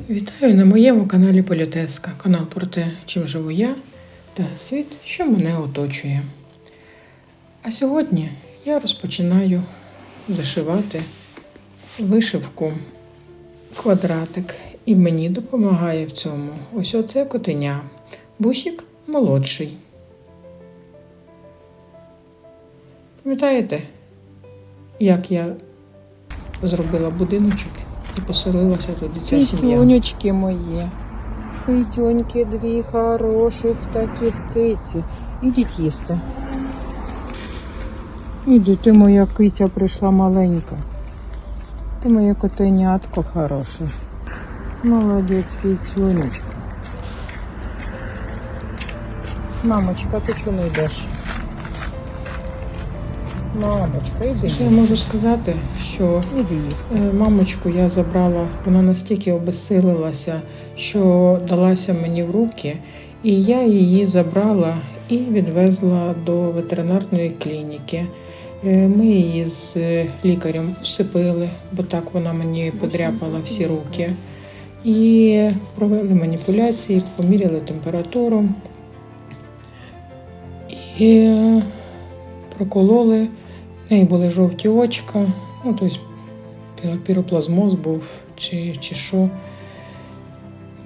Вітаю на моєму каналі Політеска, канал про те, чим живу я та світ, що мене оточує. А сьогодні я розпочинаю зашивати вишивку квадратик, і мені допомагає в цьому ось оце котеня. Бусік молодший. Пам'ятаєте, як я зробила будиночок і поселилася туди ця сім'я? Китюнечки мої. Китюньки дві хороших таких киті. Ідіть їсти. Іди, ти моя китя прийшла маленька. Ти моє котенятко хороше. Молодець, китюнечка. Мамочка, ти не йдеш? Мамочка, іди. Що я можу сказати, що Е, Мамочку я забрала, вона настільки обесилилася, що далася мені в руки, і я її забрала і відвезла до ветеринарної клініки. Е, Ми її з е, лікарем всипили, бо так вона мені подряпала всі руки. І провели маніпуляції, поміряли температуру і прокололи. В неї були жовті очка, ну тобто піроплазмоз був чи, чи що.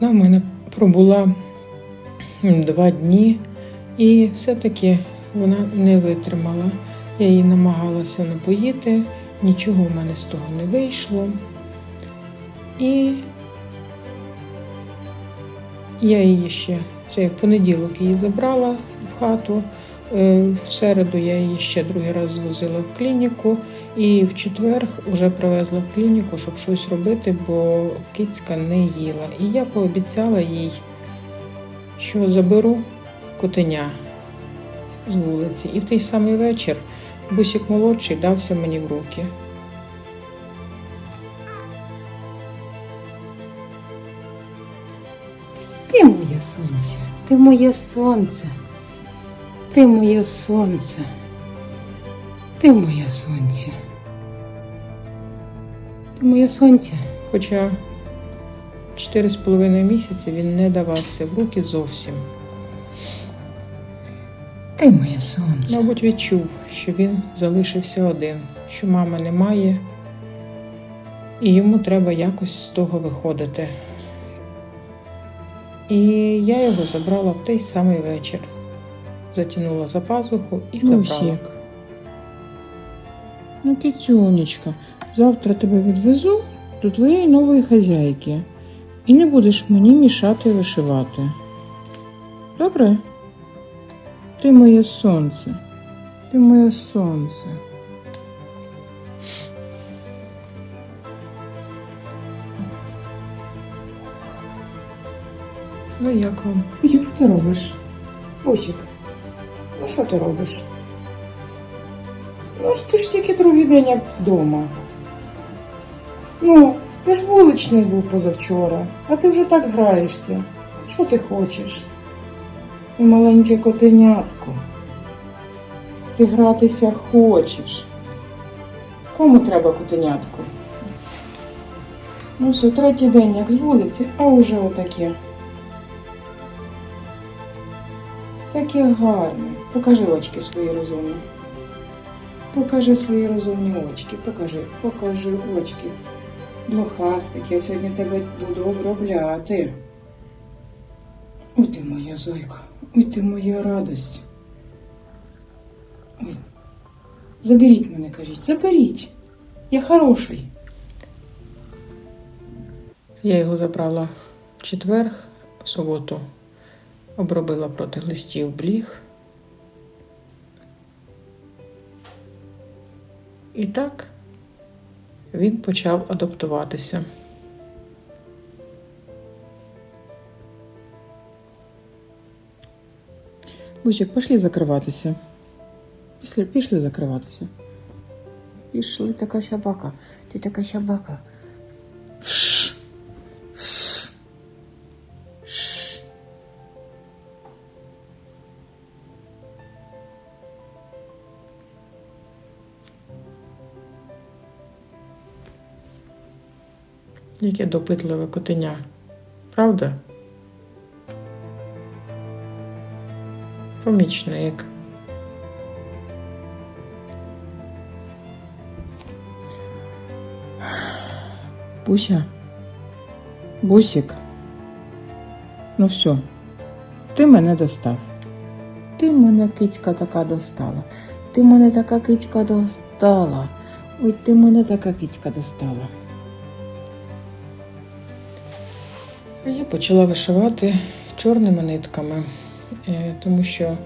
Вона в мене пробула два дні, і все-таки вона не витримала. Я її намагалася напоїти, нічого в мене з того не вийшло. І я її ще в понеділок її забрала в хату. Е, В середу я її ще другий раз звозила в клініку, і в четвер вже привезла в клініку, щоб щось робити, бо кицька не їла. І я пообіцяла їй, що заберу котеня з вулиці. І в той самий вечір бусик молодший дався мені в руки. Ти моє сонце, ти моє сонце, ти моє сонце, ти моє сонце. Ти моє сонце. Хоча чотири з половиною місяці він не давався в руки зовсім. Ти моє сонце. Мабуть, відчув, що він залишився один, що мами немає, і йому треба якось з того виходити. І я його забрала в той самий вечір. Затягнула за пазуху і забрала. Мусік. Ну, китюнечка, завтра тебе відвезу до твоєї нової хазяйки. І не будеш мені мішати вишивати. Добре? Ти моє сонце. Ти моє сонце. Ну як вам? Ти робиш? Бусик, що ти робиш? Ну ти ж тільки другий день як вдома. Ну, ти ж вуличний був позавчора, а ти вже так граєшся. Що ти хочеш? Ти маленьке котенятко. Ти гратися хочеш. Кому треба котенятко? Ну все, третій день як з вулиці, а уже отаке. Таке гарне. Покажи очки свої розумні. Покажи свої розумні очки. Покажи, покажи очки. Блохастик, я сьогодні тебе буду обробляти. Ой ти моя зойка, ой ти моя радость. Ой. Заберіть мене, кажіть, заберіть. Я хороший. Я його забрала в четвер, в суботу, обробила проти глистів бліг. І так він почав адаптуватися. Бусик, пішли закриватися. Пішли, пішли закриватися. Пішли, така собака. Ти така собака. Яке допитливе котеня. Правда? Помічник. Буся. Бусик. Ну все. Ти мене достав. Ти мене кицька така достала. Ти мене така кицька достала. Ой, ти мене така кицька достала. Я почала вишивати чорними нитками, е, тому що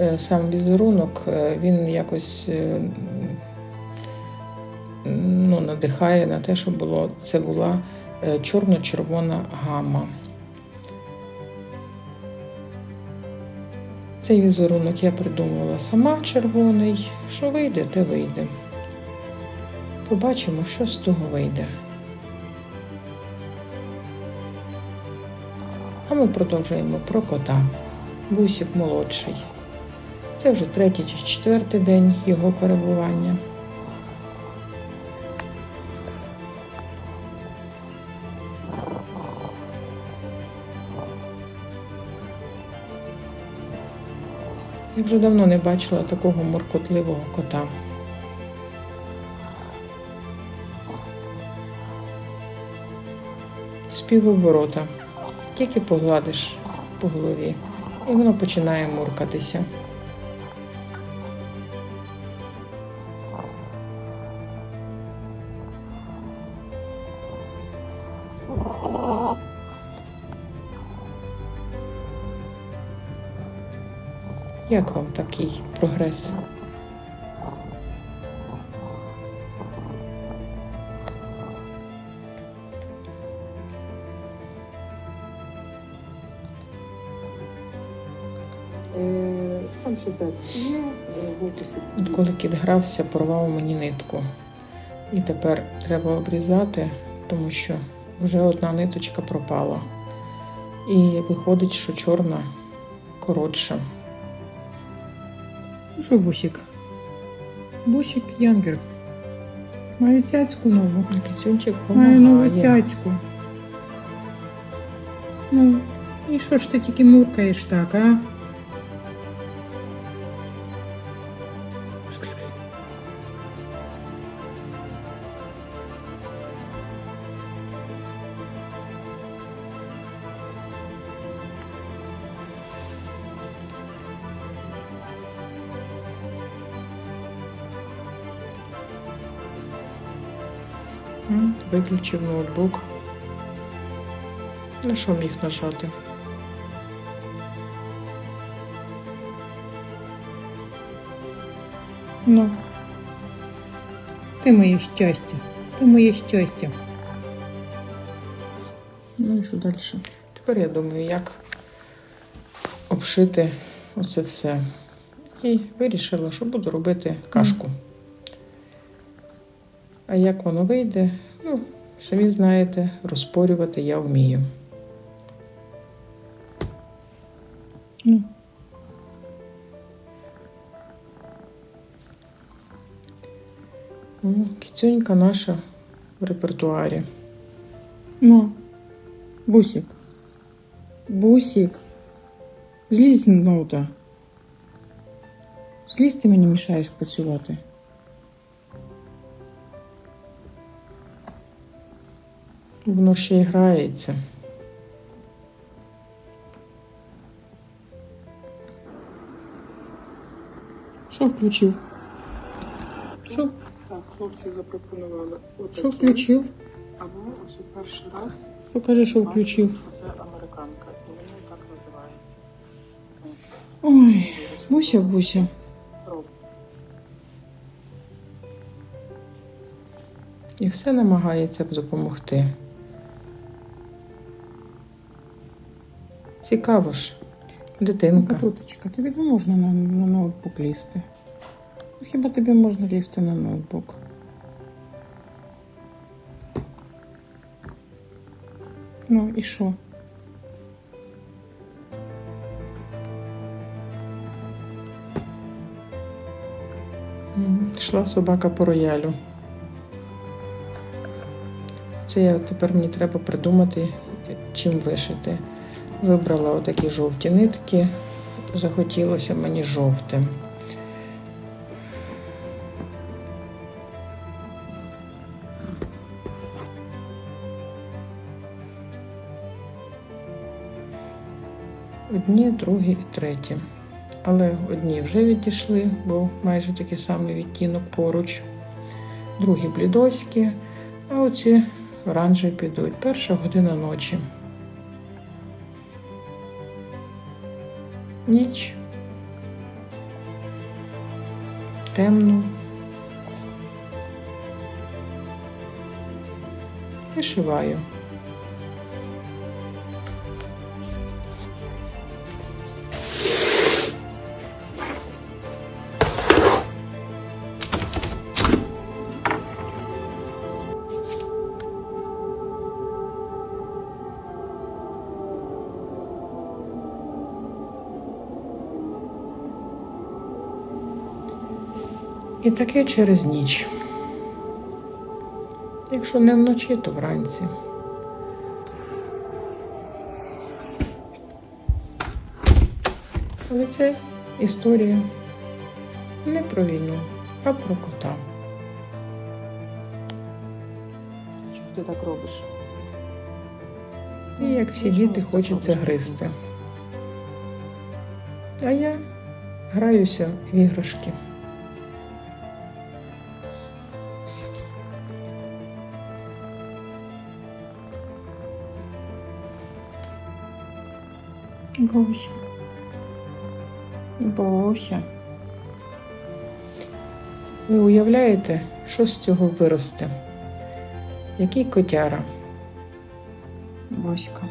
е, сам візерунок е, він якось ну, надихає на те, щоб було, це була чорно-червона гама. Цей візерунок я придумувала сама червоний. Що вийде, те вийде. Побачимо, що з того вийде. А ми продовжуємо про кота. Бусик молодший. Це вже третій чи четвертий день його перебування. Я вже давно не бачила такого моркотливого кота. Співоборота. Тільки погладиш по голові, і воно починає муркатися. Як вам такий прогрес? Там ще текст є, в описі. От коли кіт грався, порвав мені нитку. І тепер треба обрізати, тому що вже одна ниточка пропала. І виходить, що чорна коротша. Ну що, Бусик? Бусик Янгер. Маю цяцьку нову. Кицюнчик Маю нову цяцьку. Ну, і що ж ти тільки муркаєш так, а? Виключив ноутбук. На що міг нажати? Ну. Ти моє щастя. Ти моє щастя. Ну і що далі? Тепер я думаю, як обшити оце все. І вирішила, що буду робити кашку. А як воно вийде, ну, самі знаєте, розпорювати я вмію. Ну. Ну, Кіцюнька наша в репертуарі. Ну. Бусик. Бусик. Злізь з ноута. Злізь ти мені мішаєш працювати. Воно ще й грається. Що включив? Що, Так, хлопці запропонували отаке. що включив? Або ось у перший раз Покажи, що включив. це американка, і воно так називається. Ой, Буся, Буся. І все намагається допомогти. Цікаво ж, дитинка. Круточка, тобі не можна на, на ноутбук лізти. Ну, хіба тобі можна лізти на ноутбук? Ну і що? Йшла собака по роялю. Це я тепер мені треба придумати, чим вишити. Вибрала отакі жовті нитки. Захотілося мені жовтим. Одні, другі і треті. Але одні вже відійшли, бо майже такий самий відтінок поруч. Другі блідоські, а оці оранжеві підуть. Перша година ночі. Ніч. темну. Вишиваю. І таке через ніч. Якщо не вночі, то вранці. Але це історія не про війну, а про кота. Чому ти так робиш? І як всі діти хочеться гризти. А я граюся в іграшки. Бося. Бося. Ви уявляєте, що з цього виросте? Який котяра? Боська.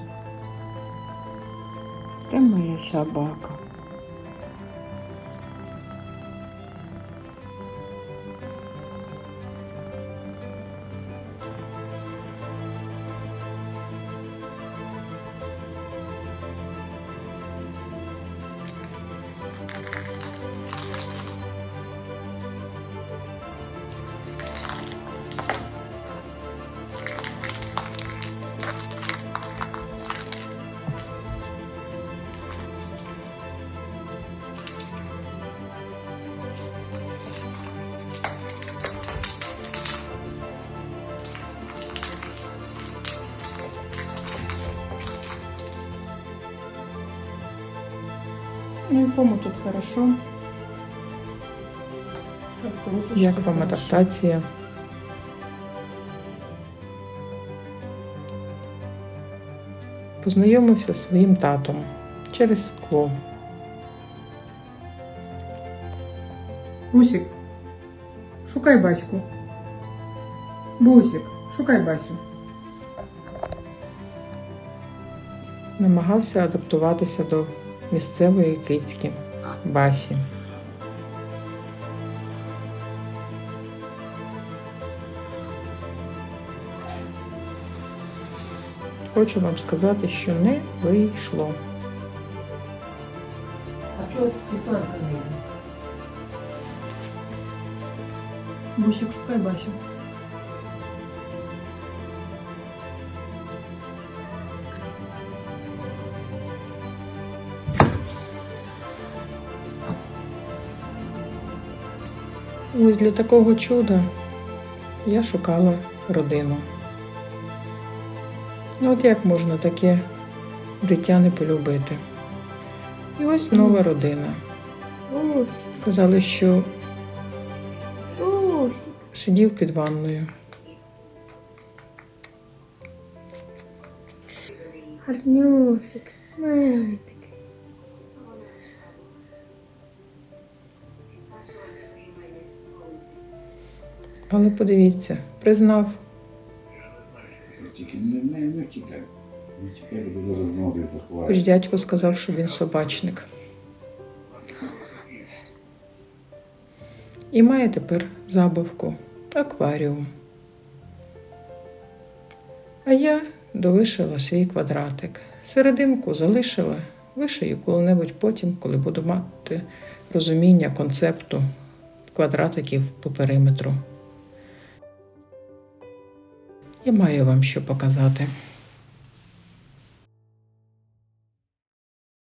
Це моя собака. Ну, якому тут хорошо. Як вам адаптація? Познайомився з своїм татом через скло. Бусик, шукай Баську. Бусик, шукай Басю. Намагався адаптуватися до місцевої кицьки Басі. Хочу вам сказати, що не вийшло. А чого Світланка не? Бусик, шукай Басю. Ось для такого чуда я шукала родину. Ну от як можна таке дитя не полюбити? І ось нова родина. Казали, що сидів під ванною. Гарнюсик. Але подивіться, признав, Тільки не, не, не втікай. Не втікай, бо зараз знову десь хоч дядько сказав, що він собачник. І має тепер забавку, акваріум. А я довишила свій квадратик. Серединку залишила, вишию коли-небудь потім, коли буду мати розуміння концепту квадратиків по периметру. Я маю вам що показати.